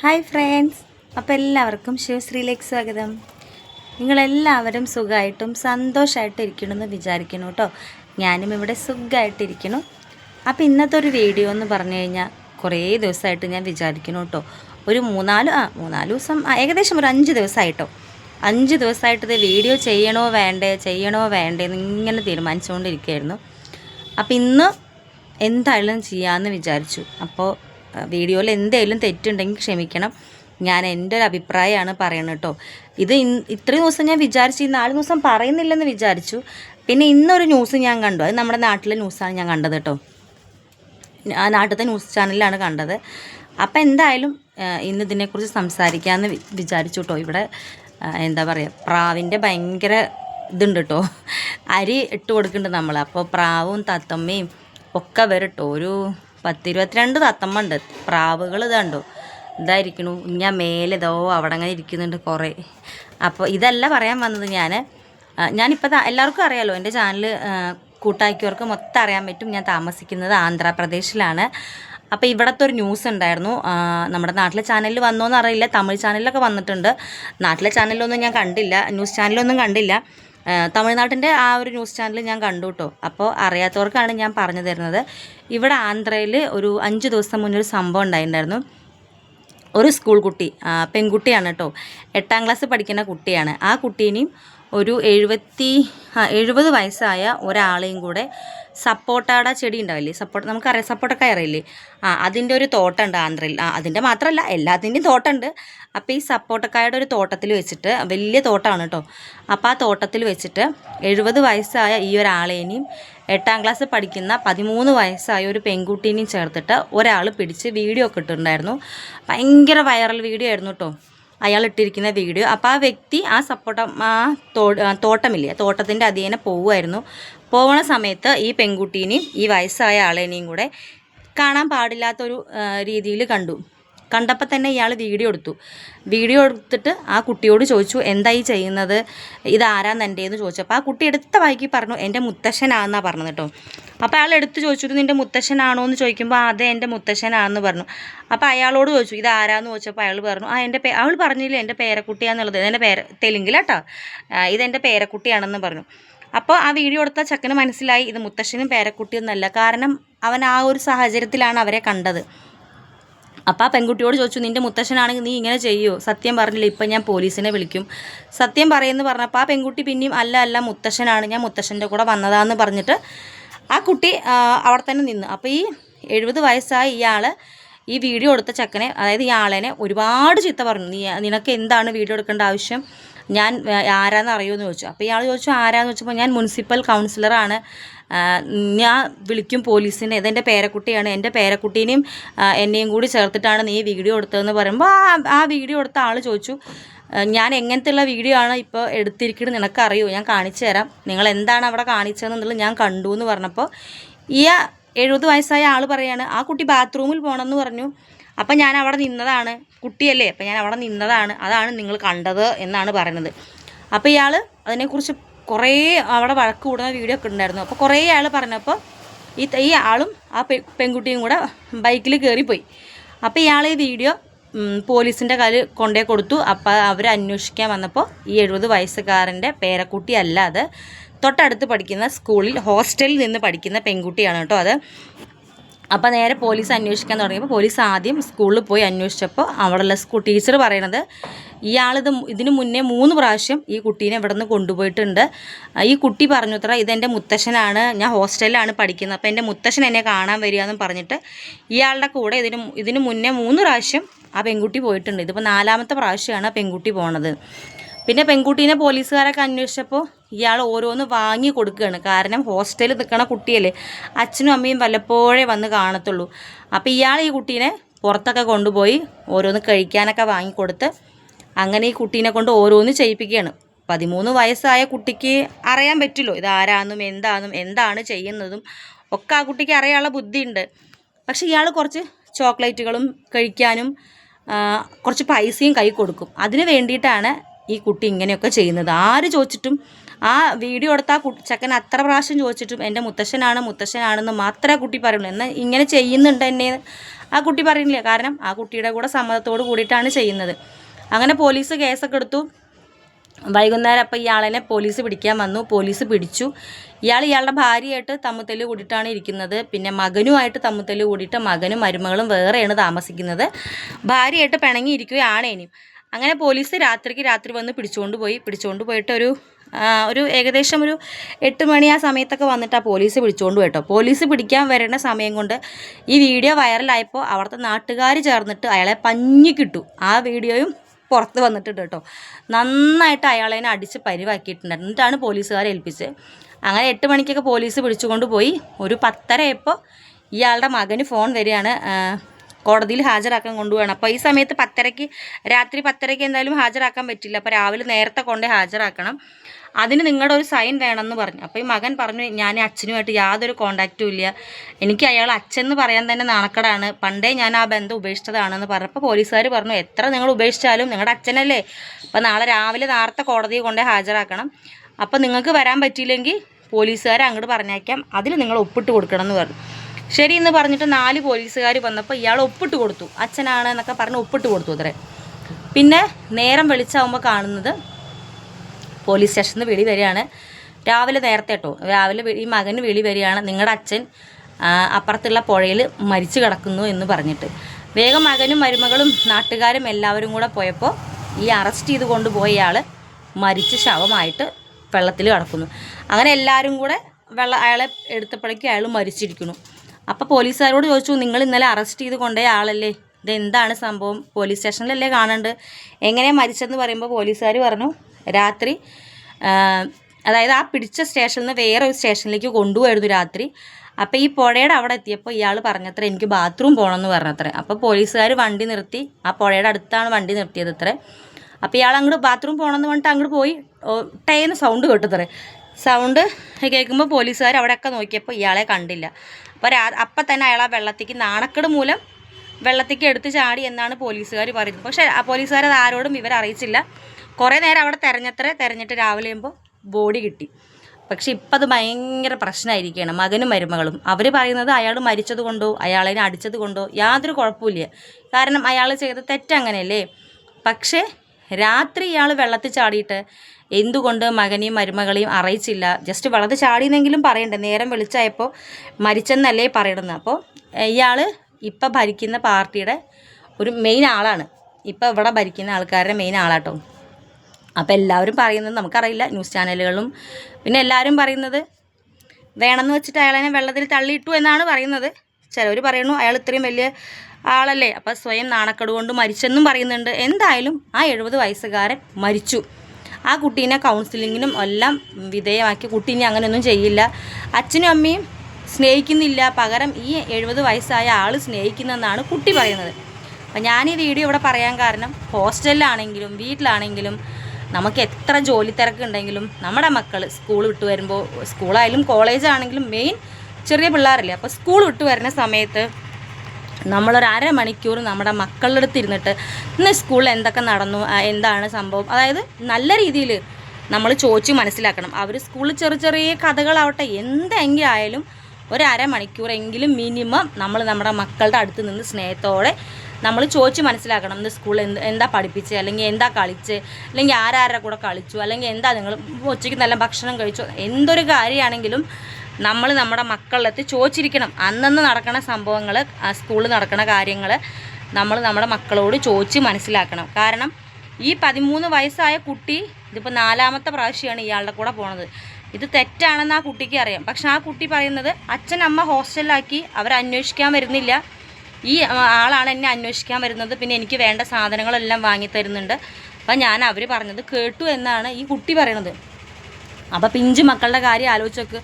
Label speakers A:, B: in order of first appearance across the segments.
A: Hi friends. അപ്പോൾ എല്ലാവർക്കും ശിവശ്രീയിലേക്ക് സ്വാഗതം. നിങ്ങളെല്ലാവരും സുഖമായിട്ടും സന്തോഷമായിട്ടും ഇരിക്കണമെന്ന് വിചാരിക്കണം കേട്ടോ. ഞാനും ഇവിടെ സുഖമായിട്ടിരിക്കണം അപ്പോൾ ഇന്നത്തെ ഒരു വീഡിയോ എന്ന് പറഞ്ഞു കഴിഞ്ഞാൽ കുറേ ദിവസമായിട്ട് ഞാൻ വിചാരിക്കണം കേട്ടോ. ഒരു മൂന്നാൽ ആ മൂന്നാൽ ദിവസം ഏകദേശം ഒരു അഞ്ച് ദിവസമായിട്ടോ. അഞ്ച് ദിവസമായിട്ട് ഇത് വീഡിയോ ചെയ്യണോ വേണ്ടേ ചെയ്യണോ വേണ്ടേ എന്ന് ഇങ്ങനെ തീരുമാനിച്ചുകൊണ്ടിരിക്കുകയായിരുന്നു. അപ്പോൾ ഇന്ന് എന്തായാലും ചെയ്യാമെന്ന് വിചാരിച്ചു. അപ്പോൾ വീഡിയോയിൽ എന്തെങ്കിലും തെറ്റുണ്ടെങ്കിൽ ക്ഷമിക്കണം. ഞാൻ എന്റെ ഒരു അഭിപ്രായമാണ് പറയുന്നത് കേട്ടോ. ഇത് ഇത്രയും ദിവസം ഞാൻ വിചാരിച്ചു ഈ നാല് ദിവസം പറയുന്നില്ലെന്ന് വിചാരിച്ചു. പിന്നെ ഇന്നൊരു ന്യൂസ് ഞാൻ കണ്ടു. അത് നമ്മുടെ നാട്ടിലെ ന്യൂസാണ് ഞാൻ കണ്ടത് കേട്ടോ. ആ നാട്ടിലത്തെ ന്യൂസ് ചാനലിലാണ് കണ്ടത്. അപ്പം എന്തായാലും ഇന്ന് ഇതിനെക്കുറിച്ച് സംസാരിക്കാമെന്ന് വിചാരിച്ചു കേട്ടോ. ഇവിടെ എന്താ പറയുക പ്രാവിന്റെ ഭയങ്കര ഇതുണ്ട് കേട്ടോ. അരി ഇട്ട് കൊടുക്കുന്നുണ്ട് നമ്മൾ അപ്പോൾ പ്രാവും തത്തമ്മയും ഒക്കെ വരും കേട്ടോ. ഒരു പത്തിരുപത്തിരണ്ട് തത്തമ്മ ഉണ്ട് പ്രാവുകൾ ഇതുണ്ടോ ഇതായിരിക്കണു ഞാൻ മേലെ ഇതോ അവിടെ അങ്ങനെ ഇരിക്കുന്നുണ്ട് കുറേ. അപ്പോൾ ഇതല്ല പറയാൻ വന്നത് ഞാൻ ഞാനിപ്പോൾ എല്ലാവർക്കും അറിയാലോ എന്റെ ചാനൽ കൂട്ടാക്കിയവർക്ക് മൊത്തം അറിയാൻ പറ്റും. ഞാൻ താമസിക്കുന്നത് ആന്ധ്രാപ്രദേശിലാണ്. അപ്പോൾ ഇവിടത്തെ ഒരു ന്യൂസ് ഉണ്ടായിരുന്നു. നമ്മുടെ നാട്ടിലെ ചാനലിൽ വന്നോന്ന് അറിയില്ല. തമിഴ് ചാനലിലൊക്കെ വന്നിട്ടുണ്ട്. നാട്ടിലെ ചാനലിലൊന്നും ഞാൻ കണ്ടില്ല. ന്യൂസ് ചാനലൊന്നും കണ്ടില്ല. തമിഴ്നാട്ടിന്റെ ആ ഒരു ന്യൂസ് ചാനൽ ഞാൻ കണ്ടു കേട്ടോ അപ്പോൾ അറിയാത്തവർക്കാണ് ഞാൻ പറഞ്ഞു തരുന്നത്. ഇവിടെ ആന്ധ്രയിൽ ഒരു അഞ്ച് ദിവസം മുന്നേ ഒരു സംഭവം ഉണ്ടായിട്ടുണ്ടായിരുന്നു ഒരു സ്കൂൾ കുട്ടി പെൺകുട്ടിയാണ് കേട്ടോ എട്ടാം ക്ലാസ് പഠിക്കുന്ന കുട്ടിയാണ്. ആ കുട്ടീനെയും ഒരു എഴുപത്തി എഴുപത് വയസ്സായ ഒരാളെയും കൂടെ സപ്പോട്ടയുടെ ചെടി ഉണ്ടാവില്ലേ? സപ്പോട്ട നമുക്കറിയാം സപ്പോട്ടക്കായ അറിയില്ലേ? ആ അതിന്റെ ഒരു തോട്ടമുണ്ട് ആന്ധ്രയിൽ. ആ അതിന്റെ മാത്രമല്ല എല്ലാത്തിന്റെയും തോട്ടമുണ്ട് അപ്പോൾ ഈ സപ്പോട്ടക്കായുടെ ഒരു തോട്ടത്തിൽ വെച്ചിട്ട് വലിയ തോട്ടമാണ് കേട്ടോ അപ്പോൾ ആ തോട്ടത്തിൽ വെച്ചിട്ട് എഴുപത് വയസ്സായ ഈ ഒരാളേനെയും എട്ടാം ക്ലാസ് പഠിക്കുന്ന പതിമൂന്ന് വയസ്സായ ഒരു പെൺകുട്ടീനെയും ചേർത്തിട്ട് ഒരാൾ പിടിച്ച് വീഡിയോ ഒക്കെ ഇട്ടിട്ടുണ്ടായിരുന്നു. ഭയങ്കര വൈറൽ വീഡിയോ ആയിരുന്നു കേട്ടോ അയാൾ ഇട്ടിരിക്കുന്ന വീഡിയോ അപ്പോൾ ആ വ്യക്തി ആ സപ്പോട്ട ആ തോട്ടമില്ലേ തോട്ടത്തിന്റെ അധീനെ പോവുമായിരുന്നു പോകുന്ന സമയത്ത് ഈ പെൺകുട്ടീനെയും ഈ വയസ്സായ ആളേനെയും കൂടെ കാണാൻ പാടില്ലാത്തൊരു രീതിയിൽ കണ്ടു. കണ്ടപ്പോൾ തന്നെ ഇയാൾ വീഡിയോ എടുത്തു. വീഡിയോ എടുത്തിട്ട് ആ കുട്ടിയോട് ചോദിച്ചു എന്തായി ചെയ്യുന്നത്? എന്റെ എന്ന് ചോദിച്ചപ്പോൾ ആ കുട്ടി എടുത്ത വായിക്ക് പറഞ്ഞു എന്റെ മുത്തശ്ശനാണെന്നാണ് പറഞ്ഞത് കേട്ടോ അപ്പോൾ അയാൾ എടുത്ത് ചോദിച്ചിട്ട് നിന്റെ മുത്തശ്ശനാണോ എന്ന് ചോദിക്കുമ്പോൾ അതെ എന്റെ മുത്തശ്ശനാണെന്ന് പറഞ്ഞു. അപ്പോൾ അയാളോട് ചോദിച്ചു ഇത് ആരാന്ന് ചോദിച്ചപ്പോൾ അയാൾ പറഞ്ഞു ആ എന്റെ അവൾ പറഞ്ഞില്ല എന്റെ പേരക്കുട്ടിയാന്നുള്ളത് ഇതെന്റെ പേര തെലുങ്കിലാട്ടോ ഇതെന്റെ പേരക്കുട്ടിയാണെന്ന് പറഞ്ഞു. അപ്പോൾ ആ വീഡിയോ എടുത്ത ചക്കന് മനസ്സിലായി ഇത് മുത്തശ്ശനും പേരക്കുട്ടിയൊന്നുമല്ല. കാരണം അവൻ ആ ഒരു സാഹചര്യത്തിലാണ് അവരെ കണ്ടത്. അപ്പോൾ ആ പെൺകുട്ടിയോട് ചോദിച്ചു നിന്റെ മുത്തശ്ശനാണെങ്കിൽ നീ ഇങ്ങനെ ചെയ്യുമോ സത്യം പറഞ്ഞില്ല ഇപ്പം ഞാൻ പോലീസിനെ വിളിക്കും. സത്യം പറയുമെന്ന് പറഞ്ഞപ്പോൾ ആ പെൺകുട്ടി പിന്നെയും അല്ല അല്ല മുത്തശ്ശനാണ് ഞാൻ മുത്തശ്ശന്റെ കൂടെ വന്നതാന്ന് പറഞ്ഞിട്ട് ആ കുട്ടി അവിടെ തന്നെ നിന്ന്. അപ്പോൾ ഈ എഴുപത് വയസ്സായ ഇയാൾ ഈ വീഡിയോ എടുത്ത ചക്കനെ അതായത് ഈ ആളെനെ ഒരുപാട് ചിത്ത പറഞ്ഞു. നീ നിനക്ക് എന്താണ് വീഡിയോ എടുക്കേണ്ട ആവശ്യം? ഞാൻ ആരാന്ന് അറിയുമെന്ന് ചോദിച്ചു. അപ്പോൾ ഇയാൾ ചോദിച്ചു ആരാന്ന്? ചോദിച്ചപ്പോൾ ഞാൻ മുനിസിപ്പൽ കൗൺസിലറാണ്. ഞാൻ വിളിക്കും പോലീസിനെ. ഇതെന്റെ പേരക്കുട്ടിയാണ്. എന്റെ പേരക്കുട്ടീനെയും എന്നെയും കൂടി ചേർത്തിട്ടാണ് നീ വീഡിയോ എടുത്തതെന്ന് പറയുമ്പോൾ ആ ആ വീഡിയോ എടുത്ത ആൾ ചോദിച്ചു "ആ, ഞാൻ എങ്ങനത്തെയുള്ള വീഡിയോ ആണ് ഇപ്പോൾ എടുത്തിരിക്കുന്നത് നിനക്കറിയോ? ഞാൻ കാണിച്ചു തരാം. നിങ്ങൾ എന്താണ് അവിടെ കാണിച്ചതെന്നുള്ളത് ഞാൻ കണ്ടു എന്ന് പറഞ്ഞപ്പോൾ ഈ എഴുപത് വയസ്സായ ആൾ പറയാണ് ആ കുട്ടി ബാത്റൂമിൽ പോകണമെന്ന് പറഞ്ഞു. അപ്പം ഞാൻ അവിടെ നിന്നതാണ്. കുട്ടിയല്ലേ? അപ്പം ഞാൻ അവിടെ നിന്നതാണ്. അതാണ് നിങ്ങൾ കണ്ടത് എന്നാണ് പറയുന്നത്. അപ്പോൾ ഇയാൾ അതിനെക്കുറിച്ച് കുറേ അവിടെ വഴക്ക് കൂടുന്ന വീഡിയോ ഒക്കെ ഉണ്ടായിരുന്നു. അപ്പോൾ കുറേ ആൾ പറഞ്ഞപ്പോൾ ഈ ഈ ആളും ആ പെൺകുട്ടിയും കൂടെ ബൈക്കിൽ കയറിപ്പോയി അപ്പോൾ ഇയാൾ ഈ വീഡിയോ പോലീസിന്റെ കയ്യിൽ കൊണ്ടേ കൊടുത്തു. അപ്പോൾ അവർ അന്വേഷിക്കാൻ വന്നപ്പോൾ ഈ എഴുപത് വയസ്സുകാരന്റെ പേരക്കുട്ടി അല്ല അത്. തൊട്ടടുത്ത് പഠിക്കുന്ന സ്കൂളിൽ ഹോസ്റ്റലിൽ നിന്ന് പഠിക്കുന്ന പെൺകുട്ടിയാണ് കേട്ടോ അത്. അപ്പോൾ നേരെ പോലീസ് അന്വേഷിക്കാൻ തുടങ്ങിയപ്പോൾ പോലീസ് ആദ്യം സ്കൂളിൽ പോയി അന്വേഷിച്ചപ്പോൾ അവിടെയുള്ള സ്കൂൾ ടീച്ചർ പറയണത് ഇയാളിത് ഇതിനു മുന്നേ മൂന്ന് പ്രാവശ്യം ഈ കുട്ടീനെ ഇവിടെ നിന്ന് കൊണ്ടുപോയിട്ടുണ്ട് ഈ കുട്ടി പറഞ്ഞു അത്ര ഇതെന്റെ മുത്തശ്ശനാണ് ഞാൻ ഹോസ്റ്റലിലാണ് പഠിക്കുന്നത്. അപ്പോൾ എന്റെ മുത്തശ്ശൻ എന്നെ കാണാൻ വരിക എന്നും പറഞ്ഞിട്ട് ഇയാളുടെ കൂടെ ഇതിനു ഇതിന് മുന്നേ മൂന്ന് പ്രാവശ്യം ആ പെൺകുട്ടി പോയിട്ടുണ്ട്. ഇതിപ്പോൾ നാലാമത്തെ പ്രാവശ്യമാണ് ആ പെൺകുട്ടി പോണത്. പിന്നെ പെൺകുട്ടീനെ പോലീസുകാരൊക്കെ അന്വേഷിച്ചപ്പോൾ ഇയാൾ ഓരോന്ന് വാങ്ങി കൊടുക്കുകയാണ് കാരണം ഹോസ്റ്റലിൽ നിൽക്കണ കുട്ടിയല്ലേ. അച്ഛനും അമ്മയും വല്ലപ്പോഴേ വന്ന് കാണത്തുള്ളൂ. അപ്പോൾ ഇയാൾ ഈ കുട്ടീനെ പുറത്തൊക്കെ കൊണ്ടുപോയി ഓരോന്ന് കഴിക്കാനൊക്കെ വാങ്ങിക്കൊടുത്ത് അങ്ങനെ ഈ കുട്ടീനെ കൊണ്ട് ഓരോന്ന് ചെയ്യിപ്പിക്കുകയാണ്. പതിമൂന്ന് വയസ്സായ കുട്ടിക്ക് അറിയാൻ പറ്റുമല്ലോ ഇതാരാന്നും എന്താണെന്നും എന്താണ് ചെയ്യുന്നതും ഒക്കെ ആ കുട്ടിക്ക് അറിയാനുള്ള ബുദ്ധിയുണ്ട്. പക്ഷെ ഇയാൾ കുറച്ച് ചോക്ലേറ്റുകളും കഴിക്കാനും കുറച്ച് പൈസയും കൈ കൊടുക്കും. അതിന് വേണ്ടിയിട്ടാണ് ഈ കുട്ടി ഇങ്ങനെയൊക്കെ ചെയ്യുന്നത്. ആര് ചോദിച്ചിട്ടും ആ വീഡിയോ എടുത്ത ആ ചെക്കൻ അത്ര പ്രാവശ്യം ചോദിച്ചിട്ടും എന്റെ മുത്തശ്ശനാണ് മുത്തശ്ശനാണെന്ന് മാത്രമേ ആ കുട്ടി പറയുള്ളൂ. എന്നാൽ ഇങ്ങനെ ചെയ്യുന്നുണ്ട് എന്നെ ആ കുട്ടി പറയുന്നില്ല. കാരണം ആ കുട്ടിയുടെ കൂടെ സമ്മതത്തോട് കൂടിയിട്ടാണ് ചെയ്യുന്നത്. അങ്ങനെ പോലീസ് കേസൊക്കെ എടുത്തു. വൈകുന്നേരം അപ്പോൾ ഇയാളെ പോലീസ് പിടിക്കാൻ വന്നു. പോലീസ് പിടിച്ചു. ഇയാൾ ഇയാളുടെ ഭാര്യയായിട്ട് തമ്മുത്തല്ല് കൂടിയിട്ടാണ് ഇരിക്കുന്നത്. പിന്നെ മകനുമായിട്ട് തമ്മുത്തല്ല് കൂടിയിട്ട് മകനും മരുമകളും വേറെയാണ് താമസിക്കുന്നത്. ഭാര്യയായിട്ട് പിണങ്ങിയിരിക്കുകയാണ് ഇനിയും. അങ്ങനെ പോലീസ് രാത്രിക്ക് രാത്രി വന്ന് പിടിച്ചുകൊണ്ട് പോയി. പിടിച്ചുകൊണ്ട് പോയിട്ട് ഒരു ഒരു ഏകദേശം ഒരു എട്ട് മണി ആ സമയത്തൊക്കെ വന്നിട്ട് ആ പോലീസ് പിടിച്ചുകൊണ്ട് കേട്ടോ. പോലീസ് പിടിക്കാൻ വരേണ്ട സമയം കൊണ്ട് ഈ വീഡിയോ വൈറലായപ്പോൾ അവിടുത്തെ നാട്ടുകാർ ചേർന്നിട്ട് അയാളെ പഞ്ഞി കിട്ടു ആ വീഡിയോയും പുറത്ത് വന്നിട്ടുണ്ട് കേട്ടോ. നന്നായിട്ട് അയാളെ അടിച്ച് പരിവാക്കിയിട്ടുണ്ട്. എന്നിട്ടാണ് പോലീസുകാരെ ഏൽപ്പിച്ചത് അങ്ങനെ എട്ട് മണിക്കൊക്കെ പോലീസ് പിടിച്ചുകൊണ്ട് പോയി. ഒരു പത്തരയപ്പോൾ ഇയാളുടെ മകന് ഫോൺ വരികയാണ്. കോടതിയിൽ ഹാജരാക്കാൻ കൊണ്ടുപോകണം അപ്പോൾ ഈ സമയത്ത് പത്തരയ്ക്ക് രാത്രി പത്തരയ്ക്ക് എന്തായാലും ഹാജരാക്കാൻ പറ്റില്ല. അപ്പോൾ രാവിലെ നേരത്തെ കൊണ്ടേ ഹാജരാക്കണം. അതിന് നിങ്ങളുടെ ഒരു സൈൻ വേണമെന്ന് പറഞ്ഞു. അപ്പോൾ ഈ മകൻ പറഞ്ഞു ഞാൻ അച്ഛനുമായിട്ട് യാതൊരു കോണ്ടാക്റ്റും ഇല്ല. എനിക്ക് അയാൾ അച്ഛൻ പറയാൻ തന്നെ നാണക്കടാണ്. പണ്ടേ ഞാൻ ആ ബന്ധം ഉപേക്ഷിച്ചതാണെന്ന് പറഞ്ഞപ്പോൾ പോലീസുകാർ പറഞ്ഞു എത്ര നിങ്ങൾ ഉപേക്ഷിച്ചാലും നിങ്ങളുടെ അച്ഛനല്ലേ? അപ്പോൾ നാളെ രാവിലെ നേരത്തെ കോടതിയിൽ കൊണ്ടേ ഹാജരാക്കണം. അപ്പോൾ നിങ്ങൾക്ക് വരാൻ പറ്റിയില്ലെങ്കിൽ പോലീസുകാരെ അങ്ങോട്ട് പറഞ്ഞേക്കാം അതിൽ നിങ്ങൾ ഒപ്പിട്ട് കൊടുക്കണം എന്ന് പറഞ്ഞു. ശരി എന്ന് പറഞ്ഞിട്ട് നാല് പോലീസുകാർ വന്നപ്പോൾ ഇയാൾ ഒപ്പിട്ട് കൊടുത്തു. അച്ഛനാണ് എന്നൊക്കെ പറഞ്ഞ് ഒപ്പിട്ട് കൊടുത്തു അത്രേ. പിന്നെ നേരം വെളിച്ചാവുമ്പോൾ കാണുന്നത് പോലീസ് സ്റ്റേഷനിൽ നിന്ന് വിളി വരികയാണ്. രാവിലെ നേരത്തെ കേട്ടോ. രാവിലെ ഈ മകന് വിളി വരികയാണ്. നിങ്ങളുടെ അച്ഛൻ അപ്പുറത്തുള്ള പുഴയിൽ മരിച്ചു കിടക്കുന്നു എന്ന് പറഞ്ഞിട്ട്. വേഗം മകനും മരുമകളും നാട്ടുകാരും എല്ലാവരും കൂടെ പോയപ്പോൾ ഈ അറസ്റ്റ് ചെയ്ത് കൊണ്ടുപോയ ആൾ മരിച്ച ശവമായിട്ട് വെള്ളത്തിൽ കിടക്കുന്നു. അങ്ങനെ എല്ലാവരും കൂടെ വെള്ള അയാളെ എടുത്തപ്പോഴേക്കും അയാൾ മരിച്ചിരിക്കുന്നു. അപ്പോൾ പോലീസുകാരോട് ചോദിച്ചു നിങ്ങൾ ഇന്നലെ അറസ്റ്റ് ചെയ്ത് കൊണ്ടേ ആളല്ലേ? ഇതെന്താണ് സംഭവം? പോലീസ് സ്റ്റേഷനിലല്ലേ കാണേണ്ടത് എങ്ങനെയാണ് മരിച്ചതെന്ന് പറയുമ്പോൾ പോലീസുകാർ പറഞ്ഞു രാത്രി. അതായത് ആ പിടിച്ച സ്റ്റേഷനിൽ നിന്ന് വേറെ ഒരു സ്റ്റേഷനിലേക്ക് കൊണ്ടുപോയിരുന്നു രാത്രി. അപ്പോൾ ഈ പുഴയുടെ അവിടെ എത്തിയപ്പോൾ ഇയാൾ പറഞ്ഞത്ര എനിക്ക് ബാത്റൂം പോകണമെന്ന് പറഞ്ഞത്ര. അപ്പോൾ പോലീസുകാർ വണ്ടി നിർത്തി. ആ പുഴയുടെ അടുത്താണ് വണ്ടി നിർത്തിയത് അത്ര അപ്പോൾ ഇയാൾ അങ്ങോട്ട് ബാത്റൂം പോകണമെന്ന് പറഞ്ഞിട്ട് അങ്ങോട്ട് പോയി. ടേന്ന് സൗണ്ട് കേട്ടത്രേ. സൗണ്ട് കേൾക്കുമ്പോൾ പോലീസുകാർ അവിടെയൊക്കെ നോക്കിയപ്പോൾ ഇയാളെ കണ്ടില്ല. അപ്പോൾ രാ അപ്പം തന്നെ അയാൾ ആ വെള്ളത്തേക്ക് നാണക്കേട് മൂലം വെള്ളത്തേക്ക് എടുത്ത് ചാടി എന്നാണ് പോലീസുകാർ പറയുന്നത്. പക്ഷേ ആ പോലീസുകാർ അത് ആരോടും ഇവർ അറിയിച്ചില്ല. കുറേ നേരം അവിടെ തിരഞ്ഞത്ര തിരഞ്ഞിട്ട് രാവിലെ ആകുമ്പോൾ ബോഡി കിട്ടി. പക്ഷെ ഇപ്പം അത് ഭയങ്കര പ്രശ്നമായിരിക്കുകയാണ് മകനും മരുമകളും. അവർ പറയുന്നത് അയാൾ മരിച്ചത് കൊണ്ടോ അയാളെ അടിച്ചത് കൊണ്ടോ യാതൊരു കുഴപ്പമില്ല കാരണം അയാൾ ചെയ്ത തെറ്റങ്ങനെയല്ലേ പക്ഷേ രാത്രി ഇയാൾ വെള്ളത്തിൽ ചാടിയിട്ട് എന്തുകൊണ്ട് മകനെയും മരുമകളെയും അറിയിച്ചില്ല? ജസ്റ്റ് വെള്ളത്തിൽ ചാടിയെന്നെങ്കിലും പറയണ്ടേ? നേരം വെളിച്ചായപ്പോൾ മരിച്ചെന്നല്ലേ പറയണമെന്ന് അപ്പോൾ ഇയാൾ ഇപ്പം ഭരിക്കുന്ന പാർട്ടിയുടെ ഒരു മെയിൻ ആളാണ്. ഇപ്പം ഇവിടെ ഭരിക്കുന്ന ആൾക്കാരുടെ മെയിൻ ആളാട്ടോ. അപ്പോൾ എല്ലാവരും പറയുന്നത് നമുക്കറിയില്ല ന്യൂസ് ചാനലുകളും. പിന്നെ എല്ലാവരും പറയുന്നത് വേണമെന്ന് വെച്ചിട്ട് അയാളെ വെള്ളത്തിൽ തള്ളിയിട്ടു എന്നാണ് പറയുന്നത്. ചിലവർ പറയുന്നു അയാൾ ഇത്രയും വലിയ ആളല്ലേ അപ്പോൾ സ്വയം നാണക്കേട് കൊണ്ട് മരിച്ചെന്നും പറയുന്നുണ്ട്. എന്തായാലും ആ എഴുപത് വയസ്സുകാരൻ മരിച്ചു. ആ കുട്ടീനെ കൗൺസിലിങ്ങിനും എല്ലാം വിധേയമാക്കി. കുട്ടീനെ അങ്ങനെയൊന്നും ചെയ്യില്ല. അച്ഛനും അമ്മയും സ്നേഹിക്കുന്നില്ല. പകരം ഈ എഴുപത് വയസ്സായ ആൾ സ്നേഹിക്കുന്നെന്നാണ് കുട്ടി പറയുന്നത്. അപ്പം ഞാൻ ഈ വീഡിയോ ഇവിടെ പറയാൻ കാരണം ഹോസ്റ്റലിലാണെങ്കിലും വീട്ടിലാണെങ്കിലും നമുക്ക് എത്ര ജോലി തിരക്കുണ്ടെങ്കിലും നമ്മുടെ മക്കൾ സ്കൂൾ വിട്ട് വരുമ്പോൾ സ്കൂളായാലും കോളേജാണെങ്കിലും മെയിൻ ചെറിയ പിള്ളേരല്ലേ. അപ്പോൾ സ്കൂൾ വിട്ട് വരുന്ന സമയത്ത് നമ്മളൊരു അരമണിക്കൂർ നമ്മുടെ മക്കളുടെ അടുത്ത് ഇരുന്നിട്ട് ഇന്ന് സ്കൂളിൽ എന്തൊക്കെ നടന്നു എന്താണ് സംഭവം? അതായത് നല്ല രീതിയിൽ നമ്മൾ ചോദിച്ച് മനസ്സിലാക്കണം. അവർ സ്കൂളിൽ ചെറിയ ചെറിയ കഥകളാവട്ടെ എന്തെങ്കിലും ആയാലും ഒരു അരമണിക്കൂറെങ്കിലും മിനിമം നമ്മൾ നമ്മുടെ മക്കളുടെ അടുത്ത് നിന്ന് സ്നേഹത്തോടെ നമ്മൾ ചോദിച്ച് മനസ്സിലാക്കണം ഇന്ന് സ്കൂളിൽ എന്ത് എന്താ പഠിപ്പിച്ച് അല്ലെങ്കിൽ എന്താ കളിച്ച് അല്ലെങ്കിൽ ആരാരുടെ കൂടെ കളിച്ചു അല്ലെങ്കിൽ എന്താ നിങ്ങൾ ഉച്ചയ്ക്ക് നല്ല ഭക്ഷണം കഴിച്ചു എന്തൊരു കാര്യമാണെങ്കിലും നമ്മൾ നമ്മുടെ മക്കളിലെത്തി ചോദിച്ചിരിക്കണം. അന്നന്ന് നടക്കുന്ന സംഭവങ്ങൾ സ്കൂളിൽ നടക്കുന്ന കാര്യങ്ങൾ നമ്മൾ നമ്മുടെ മക്കളോട് ചോദിച്ച് മനസ്സിലാക്കണം. കാരണം ഈ പതിമൂന്ന് വയസ്സായ കുട്ടി ഇതിപ്പോൾ നാലാമത്തെ പ്രാവശ്യമാണ് ഇയാളുടെ കൂടെ പോണത്. ഇത് തെറ്റാണെന്ന് ആ കുട്ടിക്ക് അറിയാം. പക്ഷെ ആ കുട്ടി പറയുന്നത് അച്ഛൻ അമ്മ ഹോസ്റ്റലിലാക്കി അവരന്വേഷിക്കാൻ വരുന്നില്ല. ഈ ആളാണ് എന്നെ അന്വേഷിക്കാൻ വരുന്നത്. പിന്നെ എനിക്ക് വേണ്ട സാധനങ്ങളെല്ലാം വാങ്ങി തരുന്നുണ്ട്. അപ്പം ഞാൻ അവർ പറഞ്ഞത് കേട്ടു എന്നാണ് ഈ കുട്ടി പറയണത്. അപ്പോൾ പിഞ്ചു മക്കളുടെ കാര്യം ആലോചിച്ച് നോക്ക്.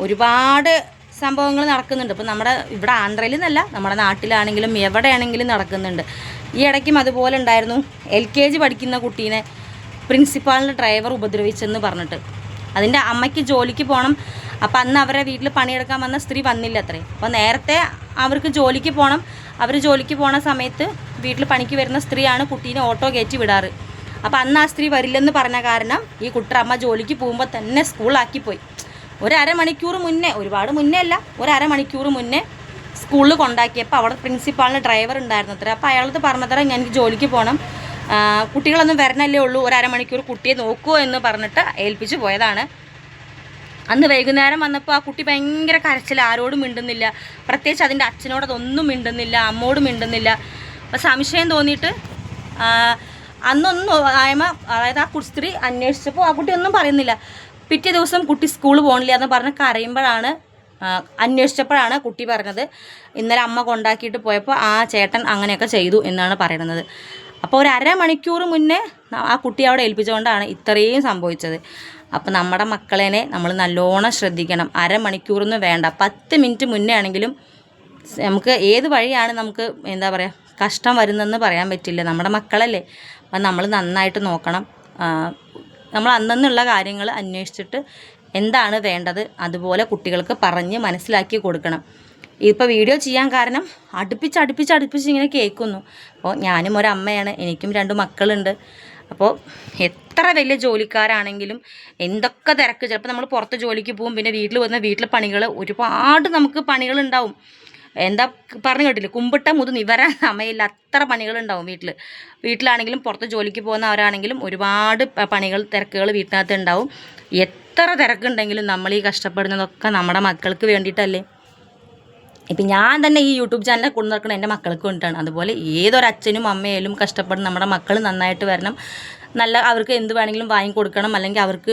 A: ഒരുപാട് സംഭവങ്ങൾ നടക്കുന്നുണ്ട്. ഇപ്പം നമ്മുടെ ഇവിടെ ആന്ധ്രയിൽ നിന്നല്ല നമ്മുടെ നാട്ടിലാണെങ്കിലും എവിടെയാണെങ്കിലും നടക്കുന്നുണ്ട്. ഈ ഇടയ്ക്കും അതുപോലെ ഉണ്ടായിരുന്നു. എൽ കെ ജി പഠിക്കുന്ന കുട്ടീനെ പ്രിൻസിപ്പാളിന്റെ ഡ്രൈവർ ഉപദ്രവിച്ചെന്ന് പറഞ്ഞിട്ട്. അതിന്റെ അമ്മയ്ക്ക് ജോലിക്ക് പോകണം. അപ്പം അന്ന് അവരുടെ വീട്ടിൽ പണിയെടുക്കാൻ വന്ന സ്ത്രീ വന്നില്ല അത്രേ. അപ്പോൾ നേരത്തെ അവർക്ക് ജോലിക്ക് പോകണം അവർ ജോലിക്ക് പോണ സമയത്ത് വീട്ടിൽ പണിക്ക് വരുന്ന സ്ത്രീയാണ് കുട്ടീനെ ഓട്ടോ കയറ്റി വിടാറ്. അപ്പോൾ അന്ന് ആ സ്ത്രീ വരില്ലെന്ന് പറഞ്ഞ കാരണം ഈ കുട്ടറമ്മ ജോലിക്ക് പോകുമ്പോൾ തന്നെ സ്കൂളാക്കി പോയി. ഒരു മുന്നേ ഒരുപാട് മുന്നേ അല്ല ഒരു അരമണിക്കൂർ മുന്നേ സ്കൂളിൽ കൊണ്ടാക്കിയപ്പോൾ അവിടെ പ്രിൻസിപ്പാളിന് ഡ്രൈവർ ഉണ്ടായിരുന്നു അത്ര. അപ്പോൾ അയാളത് പറഞ്ഞത്ര ഞാൻ ജോലിക്ക് പോകണം കുട്ടികളൊന്നും വരണല്ലേ ഉള്ളൂ. ഒരു കുട്ടിയെ നോക്കുമോ എന്ന് പറഞ്ഞിട്ട് ഏൽപ്പിച്ച് പോയതാണ്. അന്ന് വൈകുന്നേരം വന്നപ്പോൾ ആ കുട്ടി ഭയങ്കര കരച്ചിൽ ആരോടും മിണ്ടുന്നില്ല. പ്രത്യേകിച്ച് അതിന്റെ അച്ഛനോട് അതൊന്നും മിണ്ടുന്നില്ല അമ്മോട് മിണ്ടുന്നില്ല. അപ്പോൾ സംശയം തോന്നിയിട്ട് അന്നൊന്നും ആയമ അതായത് ആ സ്ത്രീ അന്വേഷിച്ചപ്പോൾ ആ കുട്ടി ഒന്നും പറയുന്നില്ല. പിറ്റേ ദിവസം കുട്ടി സ്കൂളിൽ പോകണില്ല എന്ന് പറഞ്ഞ് കരയുമ്പോഴാണ് അന്വേഷിച്ചപ്പോഴാണ് കുട്ടി പറഞ്ഞത്. ഇന്നലെ അമ്മ കൊണ്ടാക്കിയിട്ട് പോയപ്പോൾ ആ ചേട്ടൻ അങ്ങനെയൊക്കെ ചെയ്തു എന്നാണ് പറയുന്നത്. അപ്പോൾ ഒരു അരമണിക്കൂർ മുന്നേ ആ കുട്ടി അവിടെ ഏൽപ്പിച്ചുകൊണ്ടാണ് ഇത്രയും സംഭവിച്ചത്. അപ്പോൾ നമ്മുടെ മക്കളേനെ നമ്മൾ നല്ലോണം ശ്രദ്ധിക്കണം. അരമണിക്കൂറൊന്നും വേണ്ട. പത്ത് മിനിറ്റ് മുന്നേ ആണെങ്കിലും നമുക്ക് ഏത് വഴിയാണ് നമുക്ക് എന്താ പറയുക കഷ്ടം വരുന്നതെന്ന് പറയാൻ പറ്റില്ല. നമ്മുടെ മക്കളല്ലേ. അപ്പം നമ്മൾ നന്നായിട്ട് നോക്കണം. നമ്മൾ അന്നുള്ള കാര്യങ്ങൾ അന്വേഷിച്ചിട്ട് എന്താണ് വേണ്ടത് അതുപോലെ കുട്ടികൾക്ക് പറഞ്ഞ് മനസ്സിലാക്കി കൊടുക്കണം. ഇപ്പോൾ വീഡിയോ ചെയ്യാൻ കാരണം അടുപ്പിച്ച് അടുപ്പിച്ച് അടുപ്പിച്ച് ഇങ്ങനെ കേൾക്കുന്നു. അപ്പോൾ ഞാനും ഒരമ്മയാണ് എനിക്കും രണ്ട് മക്കളുണ്ട്. അപ്പോൾ എത്ര വലിയ ജോലിക്കാരാണെങ്കിലും എന്തൊക്കെ തിരക്ക് ചിലപ്പോൾ നമ്മൾ പുറത്ത് ജോലിക്ക് പോകും പിന്നെ വീട്ടിൽ വന്ന വീട്ടിലെ പണികൾ ഒരുപാട് നമുക്ക് പണികളുണ്ടാവും. എന്താ പറഞ്ഞു കേട്ടില്ല? കുമ്പിട്ട മുതു നിവര സമയമില്ല അത്ര പണികളുണ്ടാവും വീട്ടിൽ വീട്ടിലാണെങ്കിലും പുറത്ത് ജോലിക്ക് പോകുന്നവരാണെങ്കിലും ഒരുപാട് പണികൾ തിരക്കുകൾ വീട്ടിനകത്ത് ഉണ്ടാവും. എത്ര തിരക്കുണ്ടെങ്കിലും നമ്മൾ ഈ കഷ്ടപ്പെടുന്നതൊക്കെ നമ്മുടെ മക്കൾക്ക് വേണ്ടിയിട്ടല്ലേ? ഇപ്പം ഞാൻ തന്നെ ഈ യൂട്യൂബ് ചാനൽ കൊണ്ടു നടക്കണം എന്റെ മക്കൾക്ക് വേണ്ടിയിട്ടാണ്. അതുപോലെ ഏതൊരച്ഛനും അമ്മയായാലും കഷ്ടപ്പെടും നമ്മുടെ മക്കൾ നന്നായിട്ട് വരണം. നല്ല അവർക്ക് എന്ത് വേണമെങ്കിലും വാങ്ങിക്കൊടുക്കണം അല്ലെങ്കിൽ അവർക്ക്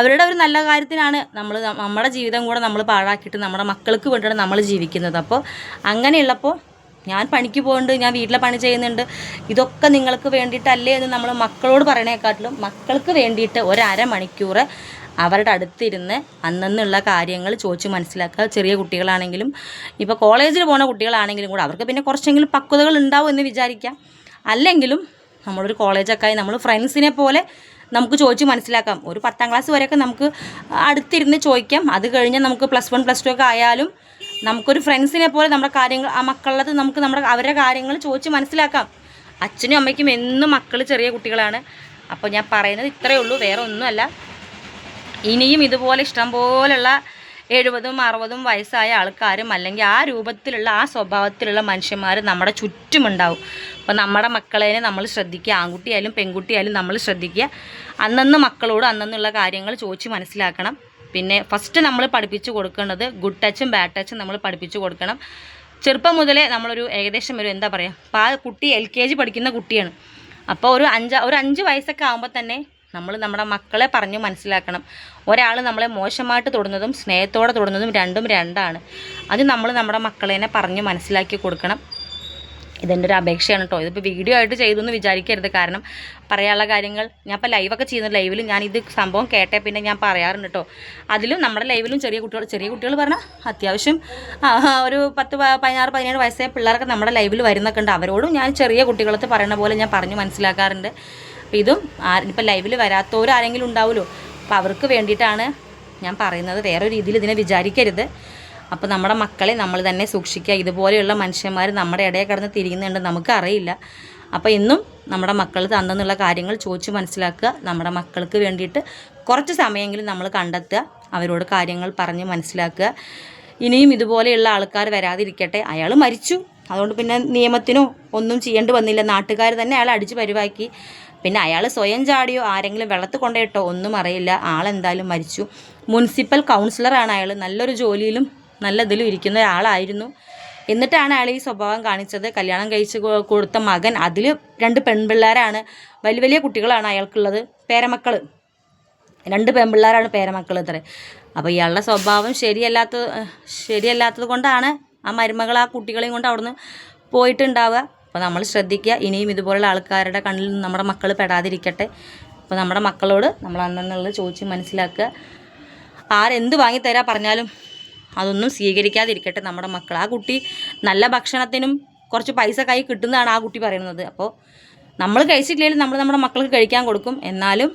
A: അവരുടെ ഒരു നല്ല കാര്യത്തിനാണ് നമ്മൾ നമ്മുടെ ജീവിതം കൂടെ നമ്മൾ പാഴാക്കിയിട്ട് നമ്മുടെ മക്കൾക്ക് വേണ്ടിയാണ് നമ്മൾ ജീവിക്കുന്നത്. അപ്പോൾ അങ്ങനെയുള്ളപ്പോൾ ഞാൻ പണിക്ക് പോകുന്നുണ്ട് ഞാൻ വീട്ടിലെ പണി ചെയ്യുന്നുണ്ട്. ഇതൊക്കെ നിങ്ങൾക്ക് വേണ്ടിയിട്ടല്ലേ എന്ന് നമ്മൾ മക്കളോട് പറയണേക്കാട്ടിലും മക്കൾക്ക് വേണ്ടിയിട്ട് ഒരു അരമണിക്കൂർ അവരുടെ അടുത്തിരുന്ന് അന്നുള്ള കാര്യങ്ങൾ ചോദിച്ച് മനസ്സിലാക്കുക. ചെറിയ കുട്ടികളാണെങ്കിലും ഇപ്പോൾ കോളേജിൽ പോകുന്ന കുട്ടികളാണെങ്കിലും കൂടെ അവർക്ക് പിന്നെ കുറച്ചെങ്കിലും പക്വതകൾ ഉണ്ടാവും എന്ന് വിചാരിക്കാം. അല്ലെങ്കിലും നമ്മളൊരു കോളേജൊക്കെ ആയി നമ്മൾ ഫ്രണ്ട്സിനെ പോലെ നമുക്ക് ചോദിച്ച് മനസ്സിലാക്കാം. ഒരു പത്താം ക്ലാസ് വരെയൊക്കെ നമുക്ക് അടുത്തിരുന്ന് ചോദിക്കാം. അത് കഴിഞ്ഞാൽ നമുക്ക് പ്ലസ് വൺ പ്ലസ് ടു ഒക്കെ ആയാലും നമുക്കൊരു ഫ്രണ്ട്സിനെ പോലെ നമ്മുടെ കാര്യങ്ങൾ ആ മക്കളത് നമുക്ക് നമ്മുടെ അവരുടെ കാര്യങ്ങൾ ചോദിച്ച് മനസ്സിലാക്കാം. അച്ഛനും അമ്മയ്ക്കും എന്നും മക്കൾ ചെറിയ കുട്ടികളാണ്. അപ്പോൾ ഞാൻ പറയുന്നത് ഇത്രയേ ഉള്ളൂ വേറെ ഒന്നുമല്ല. ഇനിയും ഇതുപോലെ ഇഷ്ടം പോലുള്ള എഴുപതും അറുപതും വയസ്സായ ആൾക്കാരും അല്ലെങ്കിൽ ആ രൂപത്തിലുള്ള ആ സ്വഭാവത്തിലുള്ള മനുഷ്യന്മാർ നമ്മുടെ ചുറ്റുമുണ്ടാവും. അപ്പോൾ നമ്മുടെ മക്കളെ നമ്മൾ ശ്രദ്ധിക്കുക. ആൺകുട്ടിയായാലും പെൺകുട്ടിയായാലും നമ്മൾ ശ്രദ്ധിക്കുക. അന്നന്ന് മക്കളോട് അന്നന്നുള്ള കാര്യങ്ങൾ ചോദിച്ച് മനസ്സിലാക്കണം. പിന്നെ ഫസ്റ്റ് നമ്മൾ പഠിപ്പിച്ചു കൊടുക്കേണ്ടത് ഗുഡ് ടച്ചും ബാഡ് ടച്ചും നമ്മൾ പഠിപ്പിച്ചു കൊടുക്കണം. ചെറുപ്പം മുതലേ നമ്മളൊരു ഏകദേശം ഒരു എന്താ പറയുക അപ്പോൾ ആ കുട്ടി എൽ കെ ജി പഠിക്കുന്ന കുട്ടിയാണ്. അപ്പോൾ ഒരു അഞ്ച് ഒരു അഞ്ച് വയസ്സൊക്കെ ആകുമ്പോൾ തന്നെ നമ്മൾ നമ്മുടെ മക്കളെ പറഞ്ഞു മനസ്സിലാക്കണം. ഒരാൾ നമ്മളെ മോശമായിട്ട് തൊടുന്നതും സ്നേഹത്തോടെ തൊടുന്നതും രണ്ടും രണ്ടാണ്. അത് നമ്മൾ നമ്മുടെ മക്കളെ പറഞ്ഞ് മനസ്സിലാക്കി കൊടുക്കണം. ഇതെന്റെ ഒരു അപേക്ഷയാണ് കേട്ടോ ഇതിപ്പോൾ വീഡിയോ ആയിട്ട് ചെയ്തു എന്ന് വിചാരിക്കരുത്. കാരണം പറയാനുള്ള കാര്യങ്ങൾ ഞാൻ ഇപ്പോൾ ലൈവൊക്കെ ചെയ്യുന്ന ലൈവിൽ ഞാൻ ഇത് സംഭവം കേട്ടേ പിന്നെ ഞാൻ പറയാറുണ്ട് കേട്ടോ അതിലും നമ്മുടെ ലൈവിലും ചെറിയ കുട്ടികൾ ചെറിയ കുട്ടികൾ പറഞ്ഞാൽ അത്യാവശ്യം ഒരു പത്ത് പതിനാറ് പതിനേഴ് വയസ്സായ പിള്ളേരൊക്കെ നമ്മുടെ ലൈവിൽ വരുന്നൊക്കെ ഉണ്ട്. അവരോടും ഞാൻ ചെറിയ കുട്ടികളത്ത് പറയുന്ന പോലെ ഞാൻ പറഞ്ഞു മനസ്സിലാക്കാറുണ്ട്. അപ്പോൾ ഇതും ഇപ്പോൾ ലൈവിൽ വരാത്തവരും ആരെങ്കിലും ഉണ്ടാവുമല്ലോ അപ്പോൾ അവർക്ക് വേണ്ടിയിട്ടാണ് ഞാൻ പറയുന്നത്. വേറെ രീതിയിൽ ഇതിനെ വിചാരിക്കരുത്. അപ്പോൾ നമ്മുടെ മക്കളെ നമ്മൾ തന്നെ സൂക്ഷിക്കുക. ഇതുപോലെയുള്ള മനുഷ്യന്മാർ നമ്മുടെ ഇടയിൽ കടന്ന് തിരിയുന്നുണ്ട് നമുക്കറിയില്ല അപ്പോൾ ഇന്നും നമ്മുടെ മക്കൾ തന്നെന്നുള്ള കാര്യങ്ങൾ ചോദിച്ച് മനസ്സിലാക്കുക. നമ്മുടെ മക്കൾക്ക് വേണ്ടിയിട്ട് കുറച്ച് സമയമെങ്കിലും നമ്മൾ കണ്ടെത്തുക. അവരോട് കാര്യങ്ങൾ പറഞ്ഞ് മനസ്സിലാക്കുക. ഇനിയും ഇതുപോലെയുള്ള ആൾക്കാർ വരാതിരിക്കട്ടെ. അയാൾ മരിച്ചു. അതുകൊണ്ട് പിന്നെ നിയമത്തിനോ ഒന്നും ചെയ്യേണ്ടി വന്നില്ല. നാട്ടുകാർ തന്നെ അയാൾ അടിച്ച് പരിവാക്കി. പിന്നെ അയാൾ സ്വയം ചാടിയോ ആരെങ്കിലും വെള്ളത്തിൽ കൊണ്ടുപോയിട്ടോ ഒന്നും അറിയില്ല. ആളെന്തായാലും മരിച്ചു. മുനിസിപ്പൽ കൗൺസിലറാണ് അയാൾ. നല്ലൊരു ജോലിയിലും നല്ല ഇതിലും ഇരിക്കുന്ന ഒരാളായിരുന്നു എന്നിട്ടാണ് അയാൾ ഈ സ്വഭാവം കാണിച്ചത്. കല്യാണം കഴിച്ച് കൊടുത്ത മകൻ അതിൽ രണ്ട് പെൺപിള്ളേരാണ്. വലിയ വലിയ കുട്ടികളാണ് അയാൾക്കുള്ളത്. പേരമക്കൾ രണ്ട് പെൺപിള്ളേരാണ് പേരമക്കൾ ഇത്ര. അപ്പോൾ ഇയാളുടെ സ്വഭാവം ശരിയല്ലാത്ത ശരിയല്ലാത്തത് കൊണ്ടാണ് ആ മരുമകൾ ആ കുട്ടികളെയും കൊണ്ട് അവിടുന്ന് പോയിട്ടുണ്ടാവുക. അപ്പോൾ നമ്മൾ ശ്രദ്ധിക്കുക. ഇനിയും ഇതുപോലുള്ള ആൾക്കാരുടെ കണ്ണിൽ നമ്മുടെ മക്കൾ പെടാതിരിക്കട്ടെ. അപ്പോൾ നമ്മുടെ മക്കളോട് നമ്മൾ അന്നെന്നുള്ളത് ചോദിച്ച് മനസ്സിലാക്കുക. ആരെന്ത് വാങ്ങിത്തരാ പറഞ്ഞാലും അതൊന്നും സ്വീകരിക്കാതിരിക്കട്ടെ നമ്മുടെ മക്കൾ ആ കുട്ടി നല്ല ഭക്ഷണത്തിനും കുറച്ച് പൈസ കൈ കിട്ടുന്നതാണ് ആ കുട്ടി പറയുന്നത്. അപ്പോൾ നമ്മൾ കഴിച്ചിട്ടില്ലെങ്കിലും നമ്മൾ നമ്മുടെ മക്കൾക്ക് കഴിക്കാൻ കൊടുക്കും. എന്നാലും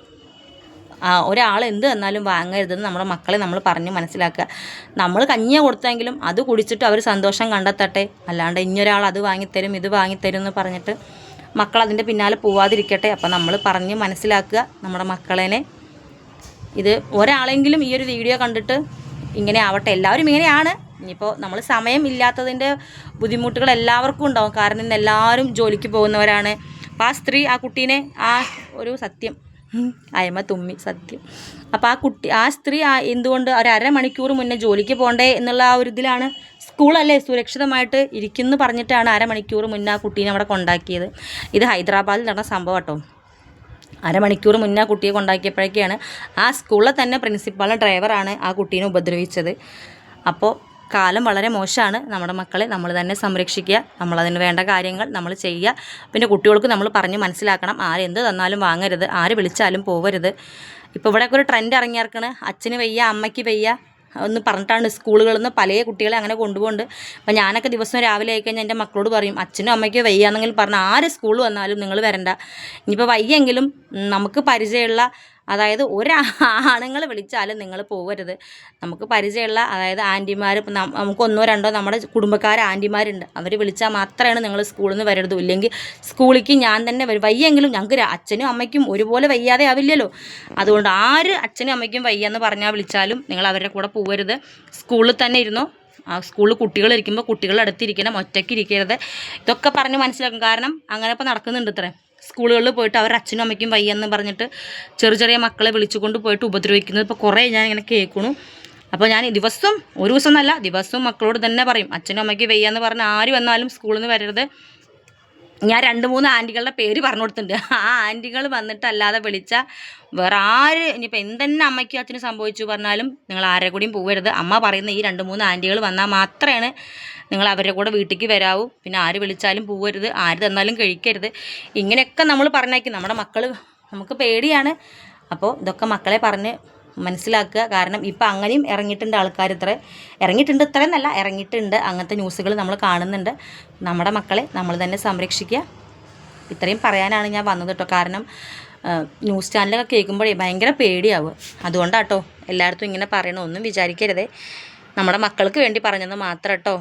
A: ഒരാൾ എന്ത് തന്നാലും വാങ്ങരുതെന്ന് നമ്മുടെ മക്കളെ നമ്മൾ പറഞ്ഞ് മനസ്സിലാക്കുക. നമ്മൾ കഞ്ഞിയ കൊടുത്തെങ്കിലും അത് കുടിച്ചിട്ട് അവർ സന്തോഷം കണ്ടെത്തട്ടെ. അല്ലാണ്ട് ഇനിയൊരാൾ അത് വാങ്ങിത്തരും ഇത് വാങ്ങിത്തരും എന്ന് പറഞ്ഞിട്ട് മക്കൾ അതിന്റെ പിന്നാലെ പോവാതിരിക്കട്ടെ. അപ്പം നമ്മൾ പറഞ്ഞ് മനസ്സിലാക്കുക നമ്മുടെ മക്കളേനെ. ഇത് ഒരാളെങ്കിലും ഈ ഒരു വീഡിയോ കണ്ടിട്ട് ഇങ്ങനെ ആവട്ടെ. എല്ലാവരും ഇങ്ങനെയാണ്. ഇനിയിപ്പോൾ നമ്മൾ സമയം ഇല്ലാത്തതിന്റെ ബുദ്ധിമുട്ടുകൾ എല്ലാവർക്കും ഉണ്ടാവും. കാരണം ഇന്ന് എല്ലാവരും ജോലിക്ക് പോകുന്നവരാണ്. അപ്പോൾ ആ സ്ത്രീ ആ കുട്ടീനെ ആ ഒരു സത്യം. അയമ തുമ്മി സത്യം. അപ്പോൾ ആ കുട്ടി ആ സ്ത്രീ ആ എന്തുകൊണ്ട് ഒരു അരമണിക്കൂർ മുന്നേ ജോലിക്ക് പോകണ്ടേ എന്നുള്ള ആ ഒരു ഇതിലാണ് സ്കൂളല്ലേ സുരക്ഷിതമായിട്ട് ഇരിക്കുന്നു പറഞ്ഞിട്ടാണ് അരമണിക്കൂർ മുന്നേ ആ കുട്ടീനെ അവിടെ കൊണ്ടാക്കിയത്. ഇത് ഹൈദരാബാദിൽ നടന്ന സംഭവം കേട്ടോ. അരമണിക്കൂർ മുന്നേ ആ കുട്ടിയെ കൊണ്ടാക്കിയപ്പോഴേക്കാണ് ആ സ്കൂളിലെ തന്നെ പ്രിൻസിപ്പാൾ ഡ്രൈവറാണ് ആ കുട്ടീനെ ഉപദ്രവിച്ചത്. അപ്പോൾ കാലം വളരെ മോശമാണ്. നമ്മുടെ മക്കളെ നമ്മൾ തന്നെ സംരക്ഷിക്കുക. നമ്മളതിന് വേണ്ട കാര്യങ്ങൾ നമ്മൾ ചെയ്യുക. പിന്നെ കുട്ടികൾക്ക് നമ്മൾ പറഞ്ഞ് മനസ്സിലാക്കണം. ആരെന്ത് തന്നാലും വാങ്ങരുത്. ആര് വിളിച്ചാലും പോവരുത്. ഇപ്പോൾ ഇവിടെയൊക്കെ ഒരു ട്രെൻഡ് ഇറങ്ങിയിറക്കണ് അച്ഛന് വയ്യ അമ്മയ്ക്ക് വയ്യ. ഒന്ന് പറഞ്ഞിട്ടാണ് സ്കൂളുകളിൽ നിന്ന് പല കുട്ടികളെ അങ്ങനെ കൊണ്ടുപോകുന്നുണ്ട്. അപ്പം ഞാനൊക്കെ ദിവസം രാവിലെ ആയിക്കഴിഞ്ഞാൽ എന്റെ മക്കളോട് പറയും അച്ഛനും അമ്മയ്ക്കോ വയ്യാന്നെങ്കിൽ പറഞ്ഞാൽ ആര് സ്കൂളിൽ വന്നാലും നിങ്ങൾ വരണ്ട. ഇനിയിപ്പോൾ വയ്യെങ്കിലും നമുക്ക് പരിചയമുള്ള അതായത് ഒരാണുങ്ങൾ വിളിച്ചാലും നിങ്ങൾ പോകരുത് നമുക്ക് പരിചയമുള്ള അതായത് ആന്റിമാർ ഇപ്പം നമുക്ക് ഒന്നോ രണ്ടോ നമ്മുടെ കുടുംബക്കാർ ആന്റിമാരുണ്ട്. അവർ വിളിച്ചാൽ മാത്രമാണ് നിങ്ങൾ സ്കൂളിൽ നിന്ന് വരരുത്. ഇല്ലെങ്കിൽ സ്കൂളിലേക്ക് ഞാൻ തന്നെ വരും. വയ്യെങ്കിലും ഞങ്ങൾക്ക് അച്ഛനും അമ്മയ്ക്കും ഒരുപോലെ വയ്യാതെ ആവില്ലല്ലോ. അതുകൊണ്ട് ആര് അച്ഛനും അമ്മയ്ക്കും വയ്യെന്ന് പറഞ്ഞാൽ വിളിച്ചാലും നിങ്ങൾ അവരുടെ കൂടെ പോകരുത് സ്കൂളിൽ തന്നെ ഇരുന്നോ. ആ സ്കൂളിൽ കുട്ടികളിരിക്കുമ്പോൾ കുട്ടികളുടെ അടുത്തിരിക്കണം ഒറ്റയ്ക്ക് ഇരിക്കരുത്. ഇതൊക്കെ പറഞ്ഞ് മനസ്സിലാക്കും. കാരണം അങ്ങനെ ഇപ്പോൾ നടക്കുന്നുണ്ട് ഇത്രേ സ്കൂളുകളിൽ പോയിട്ട് അവരുടെ അച്ഛനും അമ്മയ്ക്കും വയ്യെന്ന് പറഞ്ഞിട്ട് ചെറിയ ചെറിയ മക്കളെ വിളിച്ചുകൊണ്ട് പോയിട്ട് ഉപദ്രവിക്കുന്നത് ഇപ്പോൾ കുറേ ഞാൻ ഇങ്ങനെ കേൾക്കണു. അപ്പോൾ ഞാൻ ദിവസവും ഒരു ദിവസം എന്നല്ല ദിവസവും മക്കളോട് തന്നെ പറയും അച്ഛനും അമ്മയ്ക്ക് വയ്യാന്ന് പറഞ്ഞ് ആര് വന്നാലും സ്കൂളിൽ നിന്ന് വരരുത്. ഞാൻ രണ്ട് മൂന്ന് ആന്റികളുടെ പേര് പറഞ്ഞു കൊടുത്തിട്ടുണ്ട് ആ ആന്റികൾ വന്നിട്ടല്ലാതെ വിളിച്ചാൽ വേറെ ആര് ഇനിയിപ്പോൾ എന്തെന്നെ അമ്മയ്ക്കും അച്ഛനും സംഭവിച്ചു പറഞ്ഞാലും നിങ്ങൾ ആരെ കൂടിയും പോകരുത് അമ്മ പറയുന്ന ഈ രണ്ട് മൂന്ന് ആന്റികൾ വന്നാൽ മാത്രമാണ് നിങ്ങൾ അവരുടെ കൂടെ വീട്ടിലേക്ക് വരാവൂ. പിന്നെ ആര് വിളിച്ചാലും പോകരുത് ആര് തന്നാലും കഴിക്കരുത്. ഇങ്ങനെയൊക്കെ നമ്മൾ പറഞ്ഞേക്കും. നമ്മുടെ മക്കൾ നമുക്ക് പേടിയാണ്. അപ്പോൾ ഇതൊക്കെ മക്കളെ പറഞ്ഞ് മനസ്സിലാക്കുക. കാരണം ഇപ്പം അങ്ങനെയും ഇറങ്ങിയിട്ടുണ്ട് ആൾക്കാർ ഇത്ര. ഇറങ്ങിയിട്ടുണ്ട് ഇത്ര എന്നല്ല ഇറങ്ങിയിട്ടുണ്ട്. അങ്ങനത്തെ ന്യൂസുകൾ നമ്മൾ കാണുന്നുണ്ട്. നമ്മുടെ മക്കളെ നമ്മൾ തന്നെ സംരക്ഷിക്കുക. ഇത്രയും പറയാനാണ് ഞാൻ വന്നത് കേട്ടോ. കാരണം ന്യൂസ് ചാനലൊക്കെ കേൾക്കുമ്പോഴേ ഭയങ്കര പേടിയാവുക. അതുകൊണ്ടാട്ടോ എല്ലായിടത്തും ഇങ്ങനെ പറയണമൊന്നും വിചാരിക്കരുതേ. നമ്മുടെ മക്കൾക്ക് വേണ്ടി പറഞ്ഞത് മാത്രം കേട്ടോ.